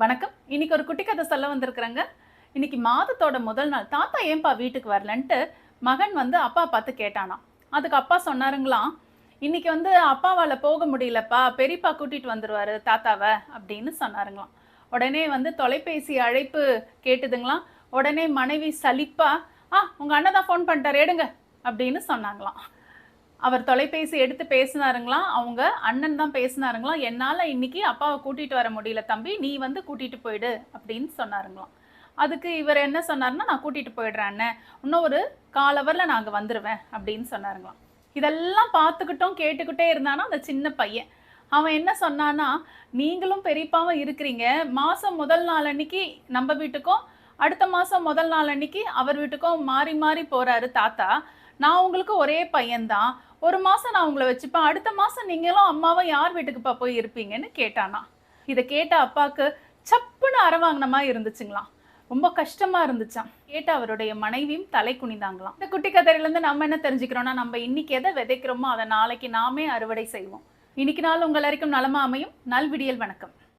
வணக்கம். இன்னைக்கு ஒரு குட்டி கதை சொல்ல வந்திருக்கிறேங்க. இன்னைக்கு மாதத்தோட முதல் நாள். தாத்தா ஏன்பா வீட்டுக்கு வரலன்ட்டு மகன் வந்து அப்பா பார்த்து கேட்டானா அதுக்கு அப்பா சொன்னாருங்களாம். இன்னைக்கு வந்து அப்பாவால் போக முடியலப்பா பெரியப்பா கூட்டிட்டு வந்துருவாரு தாத்தாவை அப்படின்னு சொன்னாருங்களாம். உடனே வந்து தொலைபேசி அழைப்பு கேட்டுதுங்களாம். உடனே மனைவி சலிப்பா ஆ உங்கள் அண்ணன் தான் ஃபோன் பண்ணிட்டார் எடுங்க அப்படின்னு சொன்னாங்களாம். அவர் தொலைபேசி எடுத்து பேசினாருங்களாம் அவங்க அண்ணன் தான் பேசினாருங்களாம் என்னால் இன்னைக்கு அப்பாவை கூட்டிகிட்டு வர முடியல தம்பி நீ வந்து கூட்டிகிட்டு போயிடு அப்படின்னு சொன்னாருங்களாம் அதுக்கு இவர் என்ன சொன்னாருன்னா நான் கூட்டிகிட்டு போயிடுறேன் அண்ணன் இன்னும் ஒரு காலவரில் நாங்கள் வந்துடுவேன் அப்படின்னு சொன்னாருங்களாம் இதெல்லாம் பார்த்துக்கிட்டும் கேட்டுக்கிட்டே இருந்தானா அந்த சின்ன பையன். அவன் என்ன சொன்னான்னா நீங்களும் பெரியப்பாவும் இருக்கிறீங்க. மாதம் முதல் நாள் அன்னைக்கு நம்ம வீட்டுக்கும் அடுத்த மாதம் முதல் நாள் அன்னைக்கு அவர் வீட்டுக்கும் மாறி மாறி போகிறாரு தாத்தா. நான் உங்களுக்கு ஒரே பையன்தான். ஒரு மாதம் நான் உங்களை வச்சுப்பேன். அடுத்த மாதம் நீங்களும் அம்மாவும் யார் வீட்டுக்குப்பா போய் இருப்பீங்கன்னு கேட்டானா. இதை கேட்ட அப்பாவுக்கு சப்புன்னு அறவாங்கின மாதிரி இருந்துச்சுங்களாம். ரொம்ப கஷ்டமா இருந்துச்சாம். கேட்ட அவருடைய மனைவியும் தலை குனிந்தாங்களாம். இந்த குட்டி கதையிலேருந்து நம்ம என்ன தெரிஞ்சுக்கிறோம்னா நம்ம இன்னைக்கு எதை விதைக்கிறோமோ அதை நாளைக்கு நாமே அறுவடை செய்வோம். இன்னைக்கு நாள் உங்கள் வரைக்கும் நலமா அமையும். நல்விடியல் வணக்கம்.